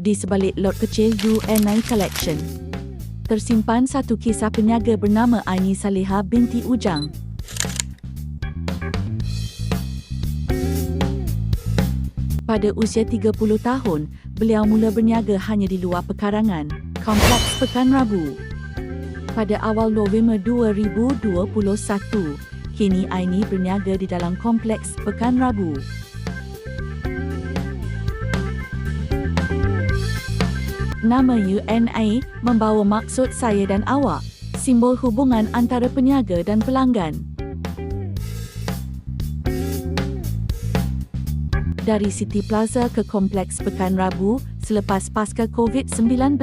Di sebalik lot kecil UNI Collection, tersimpan satu kisah peniaga bernama Aini Saleha binti Ujang. Pada usia 30 tahun, beliau mula berniaga hanya di luar pekarangan, Kompleks Pekan Rabu. Pada awal November 2021, kini Aini berniaga di dalam Kompleks Pekan Rabu. Nama UNI membawa maksud saya dan awak, simbol hubungan antara peniaga dan pelanggan. Dari City Plaza ke Kompleks Pekan Rabu selepas pasca COVID-19,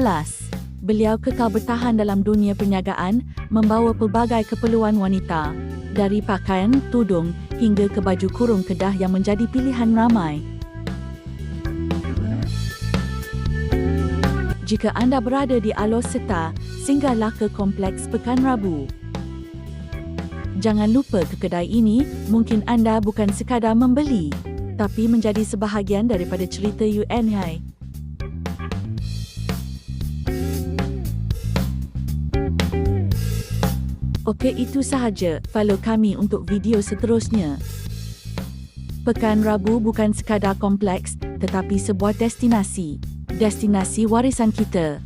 beliau kekal bertahan dalam dunia perniagaan membawa pelbagai keperluan wanita, dari pakaian, tudung hingga ke baju kurung kedah yang menjadi pilihan ramai. Jika anda berada di Alos Seta, singgahlah ke Kompleks Pekan Rabu. Jangan lupa ke kedai ini, mungkin anda bukan sekadar membeli, tapi menjadi sebahagian daripada cerita UNI. Okey, itu sahaja. Follow kami untuk video seterusnya. Pekan Rabu bukan sekadar kompleks, tetapi sebuah destinasi. Destinasi warisan kita.